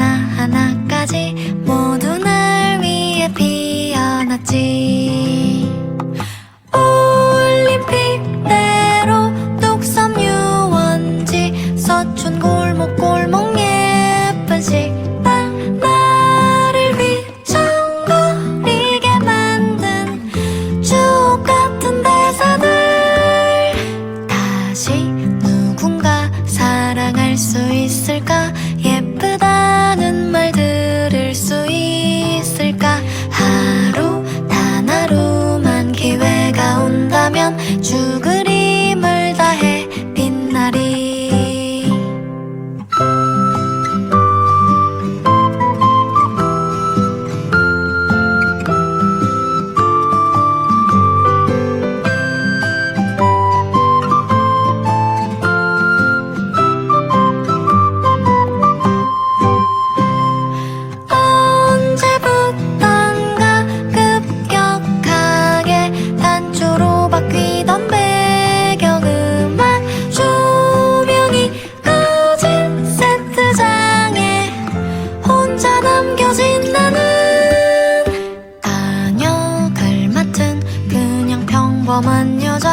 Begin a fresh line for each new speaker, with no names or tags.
하나하나까지 모두 날 위해 피어났지. 올림픽대로 뚝섬 유원지 서촌 골목골목 예쁜 식당 나를 휘청거리게 만든 추억 같은 대사들. 다시 누군가 사랑할 수 있을 죽은 숨겨진 나는 다녀갈 맡은 그냥 평범한 여자.